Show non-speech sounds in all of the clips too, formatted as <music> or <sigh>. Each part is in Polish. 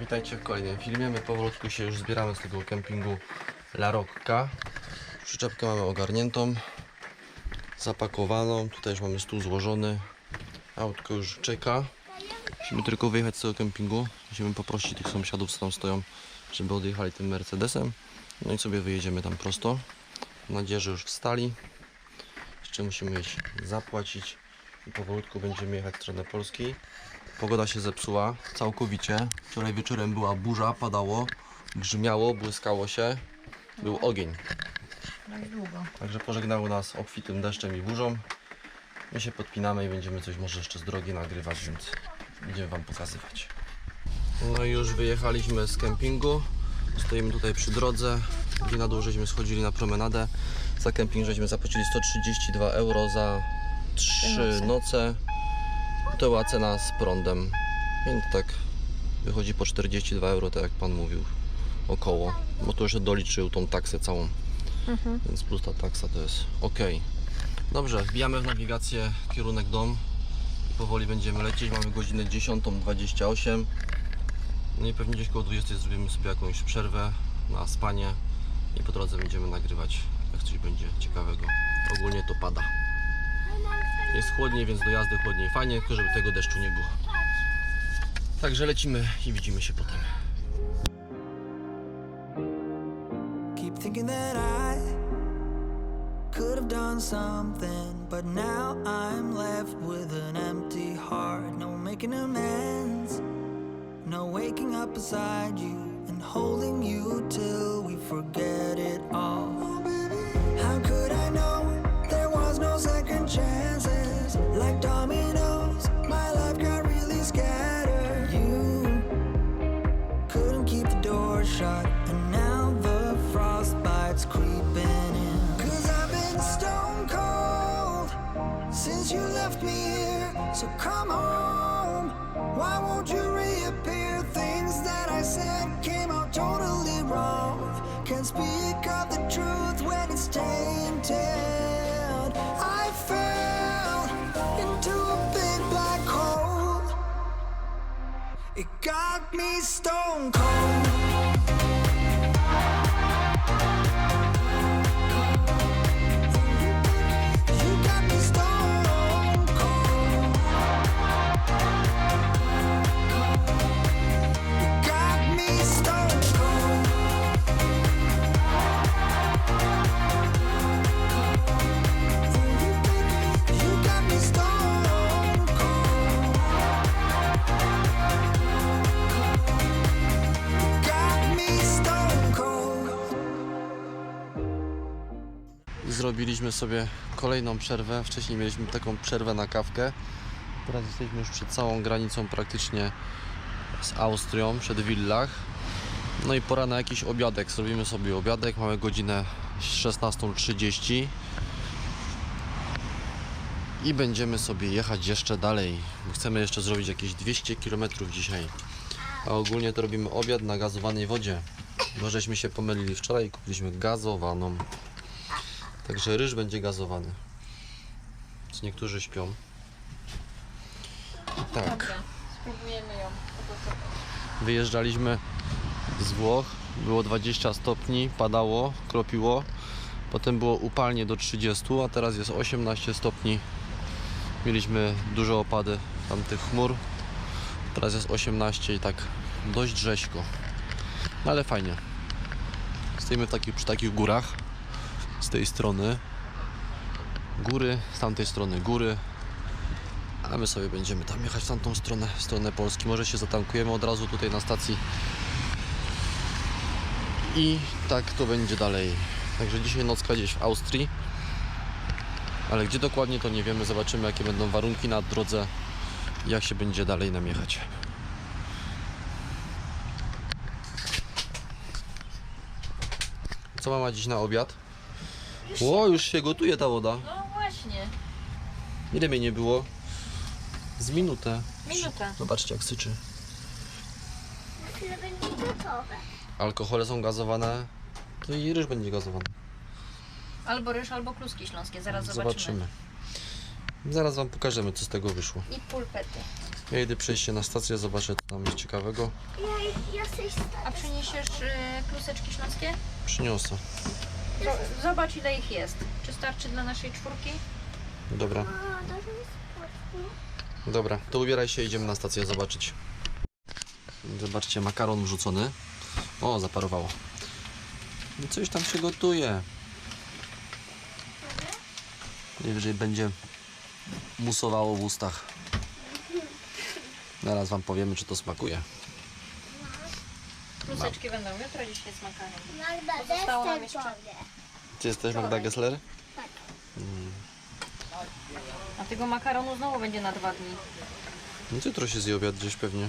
Witajcie w kolejnym filmie. My powolutku się już zbieramy z tego kempingu La Rocca. Przyczepkę mamy ogarniętą, zapakowaną. Tutaj już mamy stół złożony. Autko już czeka. Musimy tylko wyjechać z tego kempingu. Musimy poprosić tych sąsiadów, co tam stoją, żeby odjechali tym Mercedesem. No i sobie wyjedziemy tam prosto. Mam nadzieję, że już wstali. Jeszcze musimy iść zapłacić i powolutku będziemy jechać w stronę Polski. Pogoda się zepsuła całkowicie. Wczoraj wieczorem była burza, padało, grzmiało, błyskało się. Był ogień. Tak długo. Także pożegnało nas obfitym deszczem i burzą. My się podpinamy i będziemy coś może jeszcze z drogi nagrywać, więc będziemy Wam pokazywać. No i już wyjechaliśmy z kempingu. Stoimy tutaj przy drodze, gdzie na dół żeśmy schodzili na promenadę. Za kemping żeśmy zapłacili 132 euro za 3 noce. Była cena z prądem, więc tak wychodzi po 42 euro, tak jak Pan mówił, około. Bo to już doliczył tą taksę całą. Więc plus ta taksa to jest ok. Dobrze, wbijamy w nawigację kierunek dom i powoli będziemy lecieć. Mamy godzinę 10.28. No i pewnie gdzieś koło 20 zrobimy sobie jakąś przerwę na spanie i po drodze będziemy nagrywać, jak coś będzie ciekawego. Ogólnie to pada. Jest chłodniej, więc do jazdy chłodniej. Fajnie, tylko żeby tego deszczu nie było. Także lecimy i widzimy się potem. Keep thinking that I could have done something, but now I'm left with an empty heart. No making amends, no waking up beside you and holding you till we forget it all. How could I know come home. Why won't you reappear? Things that I said came out totally wrong. Can't speak of the truth when it's tainted. I fell into a big black hole. It got me stone cold. Zrobiliśmy sobie kolejną przerwę. Wcześniej mieliśmy taką przerwę na kawkę. Teraz jesteśmy już przed całą granicą praktycznie z Austrią, przed Villach. No i pora na jakiś obiadek. Zrobimy sobie obiadek. Mamy godzinę 16.30 i będziemy sobie jechać jeszcze dalej. Chcemy jeszcze zrobić jakieś 200 km dzisiaj. A ogólnie to robimy obiad na gazowanej wodzie. Bo żeśmy się pomylili wczoraj i kupiliśmy gazowaną. Także ryż będzie gazowany. Więc niektórzy śpią. Tak, Dobra, spróbujemy ją wyjeżdżaliśmy z Włoch. Było 20 stopni, padało, kropiło. Potem było upalnie do 30, a teraz jest 18 stopni. Mieliśmy duże opady tamtych chmur. Teraz jest 18 i tak dość rzeźko. No ale fajnie. Stoimy w takich, przy takich górach. Z tej strony góry, z tamtej strony góry. A my sobie będziemy tam jechać w tamtą stronę, w stronę Polski. Może się zatankujemy od razu tutaj na stacji. I tak to będzie dalej. Także dzisiaj nocka gdzieś w Austrii. Ale gdzie dokładnie to nie wiemy. Zobaczymy jakie będą warunki na drodze. Jak się będzie dalej nam jechać. Co mama dziś na obiad? O, już się gotuje ta woda. No właśnie, Ile mnie nie było? Z minutę. minuta. Zobaczcie jak syczy. Tyle będzie gotowe. Alkohole są gazowane. To i ryż będzie gazowany. Albo ryż, albo kluski śląskie, zaraz zobaczymy. Zobaczymy. Zaraz Wam pokażemy, co z tego wyszło. I pulpety. Ja idę przejść się na stację, zobaczę co tam jest ciekawego. Ja, ja chcę iść A przyniesiesz y, kluseczki śląskie? Przyniosę. Zo- Zobacz ile ich jest. Czy starczy dla naszej czwórki? Dobra, O, dobrze mi sport, nie? dobra, to ubieraj się, idziemy na stację zobaczyć. Zobaczcie, makaron wrzucony. O, zaparowało. No coś tam się gotuje. Najwyżej będzie musowało w ustach. Zaraz wam powiemy, czy to smakuje. Kluseczki będą jutro, dzisiaj z makaron. Magda, Zostało nam deskę jeszcze- powie. Ty jesteś Magda Gessler? A tego makaronu znowu będzie na dwa dni. No to jutro się zje obiad gdzieś pewnie.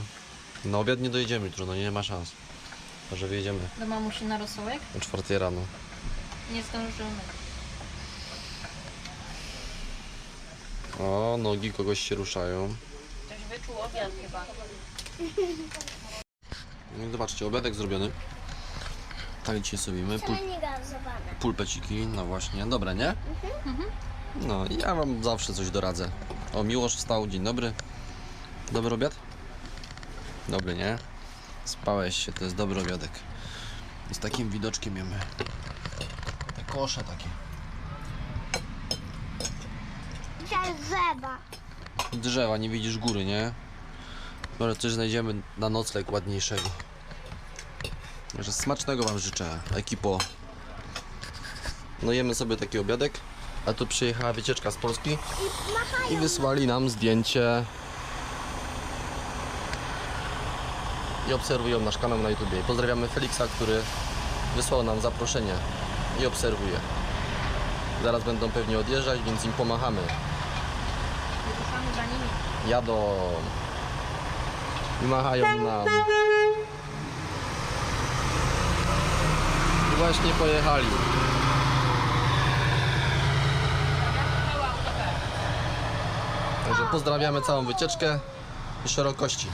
Na obiad nie dojedziemy jutro, no nie ma szans. Może wyjedziemy Do mamusi na rosołek? o czwartej rano. Nie zdążymy. O, nogi kogoś się ruszają. Ktoś wyczuł obiad chyba. <laughs> No zobaczcie, obiadek zrobiony. Tak dzisiaj sobie pul pulpeciki, no właśnie, dobre, nie? No, ja wam zawsze coś doradzę. O, Miłosz wstał, dzień dobry. Dobry obiad? Dobry, nie? Spałeś się, to jest dobry obiadek. I z takim widoczkiem jemy. Te kosze takie. Dzisiaj drzewa. Drzewa, nie widzisz góry, nie? Może coś znajdziemy na nocleg ładniejszego. Także smacznego Wam życzę, ekipo. No jemy sobie taki obiadek, a tu przyjechała wycieczka z Polski I wysłali nam zdjęcie i obserwują nasz kanał na YouTube. Pozdrawiamy Feliksa, który wysłał nam zaproszenie i obserwuje. Zaraz będą pewnie odjeżdżać, więc im pomachamy. Wyruszamy za nimi. Jadą. I machają nam. I właśnie pojechali. Także pozdrawiamy całą wycieczkę i szerokości.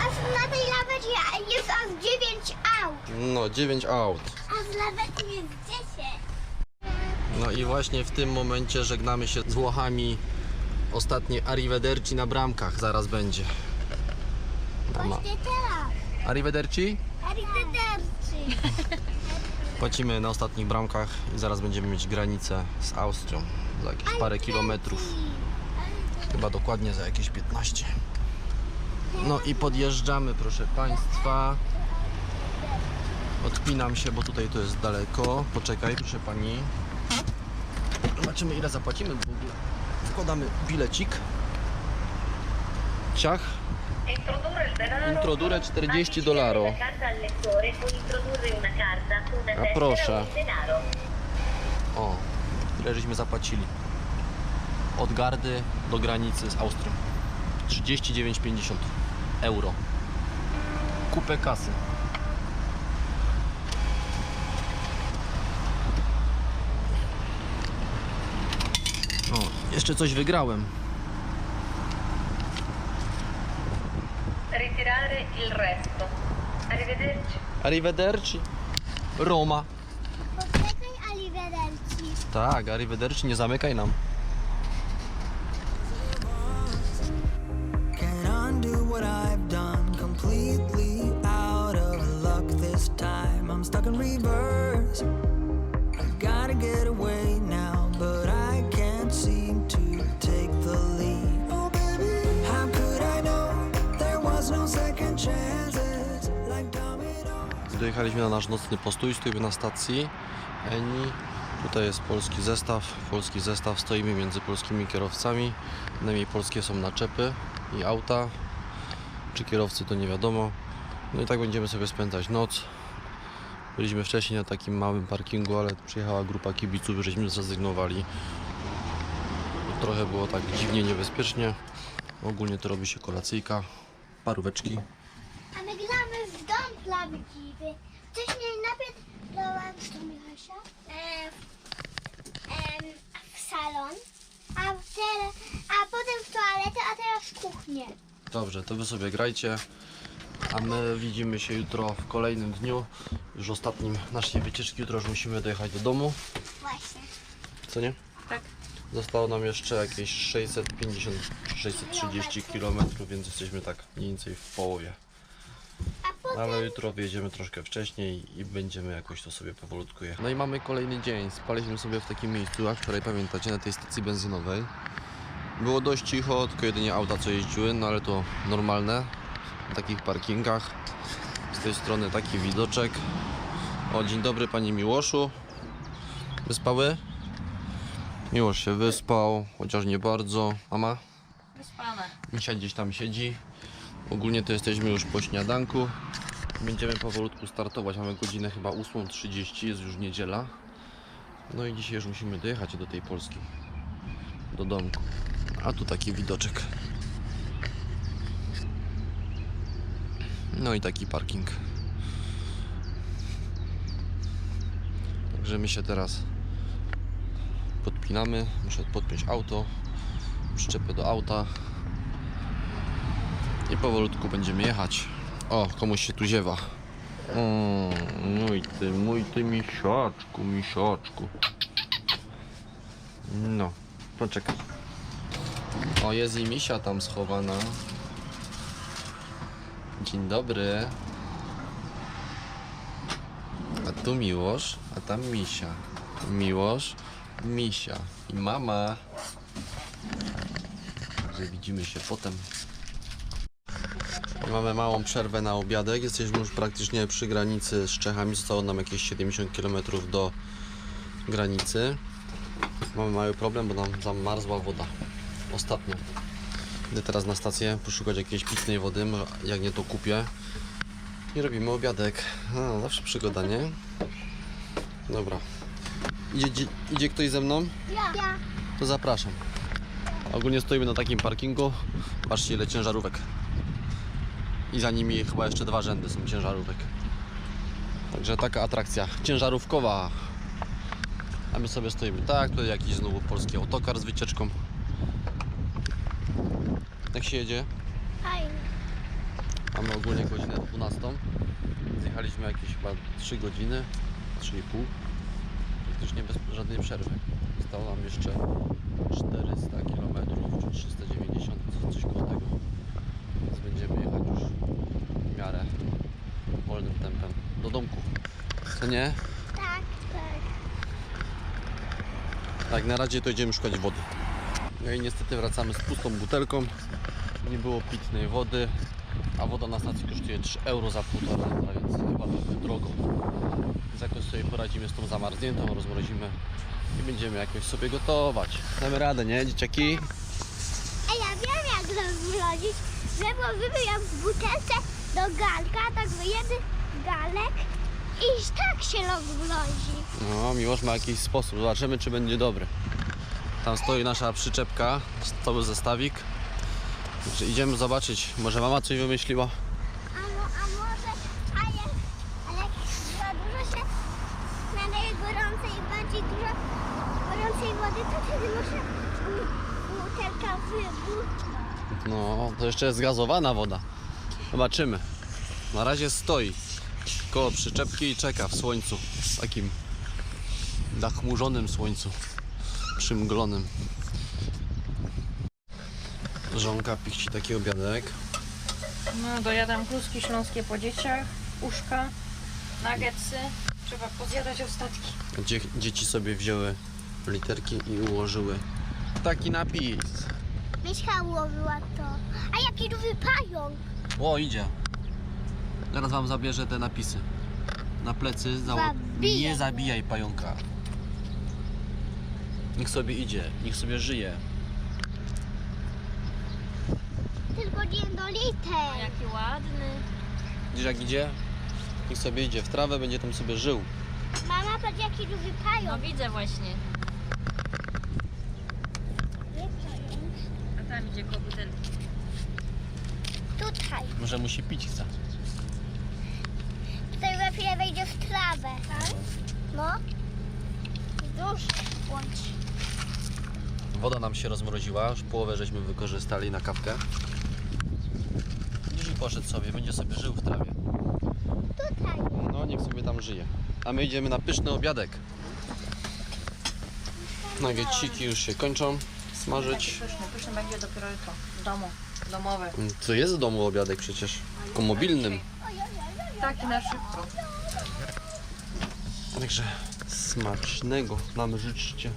A na tej lawecie jest aż 9 aut. No, 9 aut. A z lawety jest 10. No i właśnie w tym momencie żegnamy się z Włochami. Ostatnie arrivederci na bramkach zaraz będzie. Właśnie teraz. Arrivederci? Arrivederci. <laughs> Płacimy na ostatnich bramkach i zaraz będziemy mieć granicę z Austrią za jakieś parę kilometrów. Chyba dokładnie za jakieś 15. No i podjeżdżamy, proszę Państwa. Odpinam się, bo tutaj to jest daleko. Poczekaj, proszę Pani. Zobaczymy ile zapłacimy w ogóle. Wkładamy bilecik. Ciach. Introdurre il denaro Introdurre 40 dollaro. La carta al lettore può introdurre una carta, una Ah, tessera proszę. o ile żeśmy zapłacili? Od gardy do granicy z Austrią. 39,50 euro. Kupę kasy. O, jeszcze coś wygrałem. Ritirare il resto. Arrivederci. Arrivederci. Roma. Poczekaj, arrivederci. Tak, arrivederci, nie zamykaj nam. Can't undo what Dojechaliśmy na nasz nocny postój, stoimy na stacji Eni. Tutaj jest polski zestaw, polski zestaw, stoimy między polskimi kierowcami. Najmniej polskie są naczepy i auta. Czy kierowcy to nie wiadomo. No i tak będziemy sobie spędzać noc. Byliśmy wcześniej na takim małym parkingu, ale przyjechała grupa kibiców, żeśmy zrezygnowali. Trochę było tak dziwnie, niebezpiecznie. Ogólnie to robi się kolacyjka, paróweczki. A my gramy w dom prawdziwy. Wcześniej najpierw grałam w to Michasia? E, w, em, w salon, a, teraz, a potem w toaletę, a teraz w kuchnię. Dobrze, to wy sobie grajcie, a my widzimy się jutro w kolejnym dniu, już ostatnim naszej wycieczki. Jutro już musimy dojechać do domu, Właśnie. co nie? Tak. Zostało nam jeszcze jakieś 650-630 km, więc jesteśmy tak mniej więcej w połowie. Ale jutro wyjedziemy troszkę wcześniej i będziemy jakoś to sobie powolutku jechać. No i mamy kolejny dzień. Spaliśmy sobie w takim miejscu, jak wczoraj pamiętacie, na tej stacji benzynowej. Było dość cicho, tylko jedynie auta co jeździły, no ale to normalne na takich parkingach. Z tej strony taki widoczek. O, dzień dobry Panie Miłoszu. Wyspały? Miłosz się wyspał, chociaż nie bardzo. Mama? Wyspane. Misia gdzieś tam siedzi. Ogólnie to jesteśmy już po śniadanku. Będziemy powolutku startować. Mamy godzinę chyba 8.30, jest już niedziela. No i dzisiaj już musimy dojechać do tej Polski. Do domku. A tu taki widoczek. No i taki parking. Także my się teraz podpinamy. Muszę podpiąć auto. Przyczepę do auta. I powolutku będziemy jechać. O, komuś się tu ziewa. O, mój ty, mój ty misiaczku, misiaczku. No, poczekaj. O, jest i misia tam schowana. Dzień dobry. A tu Miłosz, a tam Misia. Miłosz, Misia i mama. Także widzimy się potem. Mamy małą przerwę na obiadek. Jesteśmy już praktycznie przy granicy z Czechami. Zostało nam jakieś 70 km do granicy. Mamy mały problem, bo nam zamarzła woda. Ostatnio. Idę teraz na stację poszukać jakiejś pitnej wody. Jak nie to kupię. I robimy obiadek. A, zawsze przygoda, nie? Dobra. Idzie, idzie, ktoś ze mną? ja. To zapraszam. Ogólnie stoimy na takim parkingu. Patrzcie ile ciężarówek. I za nimi chyba jeszcze dwa rzędy są ciężarówek. Także taka atrakcja ciężarówkowa. A my sobie stoimy tak, tutaj jakiś znowu polski autokar z wycieczką. Jak się jedzie? Fajnie. Mamy ogólnie godzinę 12. Zjechaliśmy jakieś chyba 3 godziny, 3,5. Praktycznie bez żadnej przerwy. Zostało nam jeszcze 400 km czy 390, co- coś koło tego. Więc będziemy jechać już w miarę wolnym tempem do domku. Co nie? Tak, tak. Tak, na razie to idziemy szukać wody. No i niestety wracamy z pustą butelką. Nie było pitnej wody, a woda na stacji kosztuje 3 euro za półtora litra, więc chyba trochę drogo. Więc jakoś sobie poradzimy z tą zamarzniętą, rozmrozimy i będziemy jakoś sobie gotować. Damy radę, nie dzieciaki? A ja wiem jak rozmrozić, wybył jak w butelce do garnka, tak wyjedy garnek i tak się rozmrozi. No, Miłosz ma jakiś sposób. Zobaczymy, czy będzie dobry. Tam stoi nasza przyczepka, cały zestawik. Także idziemy zobaczyć. Może mama coś wymyśliła? A, mo, a może, a jak, a jak za dużo się naleje gorącej i bardziej dużo gorącej wody, to wtedy może bu- butelka wybuchła. No, to jeszcze jest gazowana woda. Zobaczymy. Na razie stoi koło przyczepki i czeka w słońcu. W takim zachmurzonym słońcu. Przymglonym. Żonka pichci taki obiadek. No, dojadam kluski śląskie po dzieciach, uszka, nuggetsy. Trzeba pozjadać ostatki. Gdzie dzieci sobie wzięły literki i ułożyły taki napis. Myszka ułowiła to. A jaki duży pająk. O, idzie. Zaraz wam zabierze te napisy. Na plecy zało... Zabijaj Nie zabijaj pająka. Niech sobie idzie, niech sobie żyje. Tylko nie do liter. Jaki ładny. Widzisz jak idzie? Niech sobie idzie w trawę, będzie tam sobie żył. Mama, patrz jaki duży No pająk. widzę właśnie. Nie pająk. Idzie koło butelki. Tutaj. Może musi pić chce. Tutaj za chwilę wejdzie w trawę. Tak? No. Dusz bądź. Woda nam się rozmroziła, już połowę żeśmy wykorzystali na kawkę. I poszedł sobie, będzie sobie żył w trawie. Tutaj. No niech sobie tam żyje. A my idziemy na pyszny obiadek. Nagieciki już się kończą Taki smażyć. pyszny, pyszny będzie dopiero jutro. W domu, domowy. To jest w domu obiadek przecież. Tylko mobilnym. Taki na szybko. Także smacznego nam życzcie.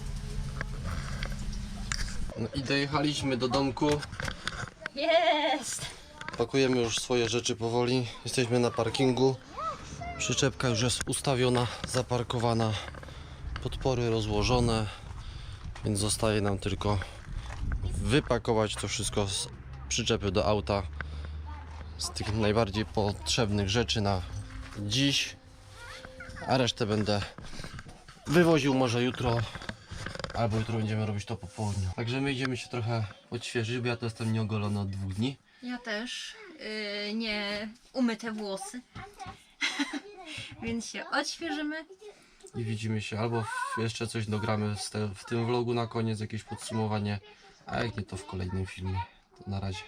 No i dojechaliśmy do domku. Jest! Pakujemy już swoje rzeczy powoli. Jesteśmy na parkingu. Przyczepka już jest ustawiona, zaparkowana. Podpory rozłożone. Więc zostaje nam tylko wypakować to wszystko z przyczepy do auta. Z tych najbardziej potrzebnych rzeczy na dziś. A resztę będę wywoził może jutro. Albo jutro będziemy robić to po południu. Także my idziemy się trochę odświeżyć, bo ja to jestem nieogolony od dwóch dni. Ja też. Yy, nie umyte włosy. <laughs> Więc się odświeżymy i widzimy się albo jeszcze coś dogramy te, w tym vlogu na koniec, jakieś podsumowanie, a jak nie to w kolejnym filmie. To na razie.